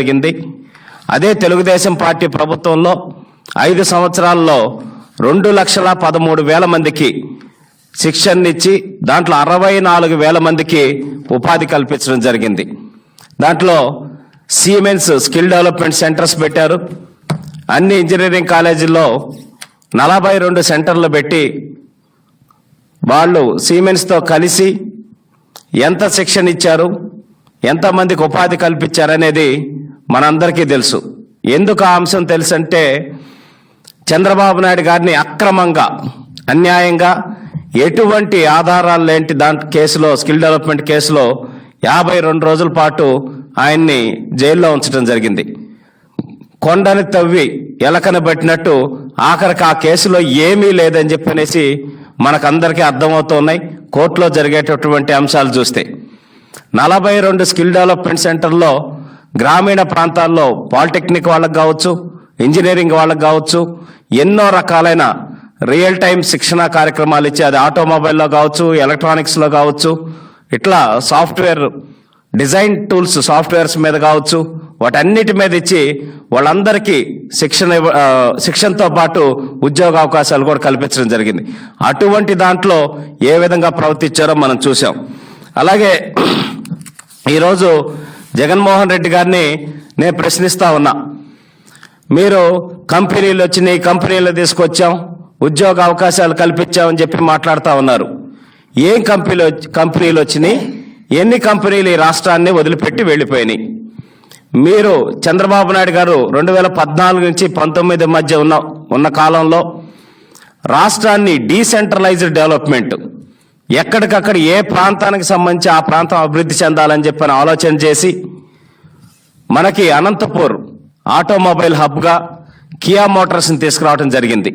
జరిగింది. అదే తెలుగుదేశం పార్టీ ప్రభుత్వంలో ఐదు సంవత్సరాల్లో రెండు లక్షల పదమూడు వేల మందికి శిక్షణ ఇచ్చి దాంట్లో అరవై నాలుగు వేల మందికి ఉపాధి కల్పించడం జరిగింది. దాంట్లో సీమెన్స్ స్కిల్ డెవలప్మెంట్ సెంటర్స్ పెట్టారు. అన్ని ఇంజనీరింగ్ కాలేజీల్లో నలభై రెండు సెంటర్లు పెట్టి వాళ్ళు సీమెన్స్తో కలిసి ఎంత శిక్షణ ఇచ్చారు ఎంతమందికి ఉపాధి కల్పించారనేది మనందరికీ తెలుసు. ఎందుకు ఆ అంశం తెలుసంటే చంద్రబాబు నాయుడు గారిని అక్రమంగా అన్యాయంగా ఎటువంటి ఆధారాలు లేంటి దాంట్ కేసులో స్కిల్ డెవలప్మెంట్ కేసులో యాభై రెండు రోజుల పాటు ఆయన్ని జైల్లో ఉంచడం జరిగింది. కొండని తవ్వి ఎలకని పట్టినట్టు ఆఖరికి ఆ కేసులో ఏమీ లేదని చెప్పనేసి మనకందరికీ అర్థమవుతున్నాయి. కోర్టులో జరిగేటటువంటి అంశాలు చూస్తే. నలభై రెండు స్కిల్ డెవలప్మెంట్ సెంటర్లో గ్రామీణ ప్రాంతాల్లో పాలిటెక్నిక్ వాళ్ళకి కావచ్చు ఇంజనీరింగ్ వాళ్ళకి కావచ్చు ఎన్నో రకాలైన రియల్ టైం శిక్షణ కార్యక్రమాలు ఇచ్చి అది ఆటోమొబైల్లో కావచ్చు ఎలక్ట్రానిక్స్లో కావచ్చు ఇట్లా సాఫ్ట్వేర్ డిజైన్ టూల్స్ సాఫ్ట్వేర్స్ మీద కావచ్చు వాటన్నిటి మీద ఇచ్చి వాళ్ళందరికీ శిక్షణ ఇవ్వ- శిక్షణతో పాటు ఉద్యోగ అవకాశాలు కూడా కల్పించడం జరిగింది. అటువంటి దాంట్లో ఏ విధంగా ప్రవర్తించారో మనం చూసాం అలాగే ఈరోజు జగన్మోహన్ రెడ్డి గారిని నేను ప్రశ్నిస్తా ఉన్నా. మీరు కంపెనీలు వచ్చినాయి కంపెనీలు తీసుకొచ్చాం ఉద్యోగ అవకాశాలు కల్పించామని చెప్పి మాట్లాడుతూ ఉన్నారు. ఏం కంపెనీలు కంపెనీలు వచ్చినాయి ఎన్ని కంపెనీలు ఈ రాష్ట్రాన్ని వదిలిపెట్టి వెళ్ళిపోయినాయి? మీరు చంద్రబాబు నాయుడు గారు రెండు వేల పద్నాలుగు నుంచి పంతొమ్మిది మధ్య ఉన్న ఉన్న కాలంలో రాష్ట్రాన్ని డీసెంట్రలైజ్డ్ డెవలప్మెంట్ ఎక్కడికక్కడ ఏ ప్రాంతానికి సంబంధించి ఆ ప్రాంతం అభివృద్ధి చెందాలని చెప్పని ఆలోచన చేసి మనకి అనంతపూర్ ఆటోమొబైల్ హబ్గా కియా మోటార్స్ని తీసుకురావడం జరిగింది.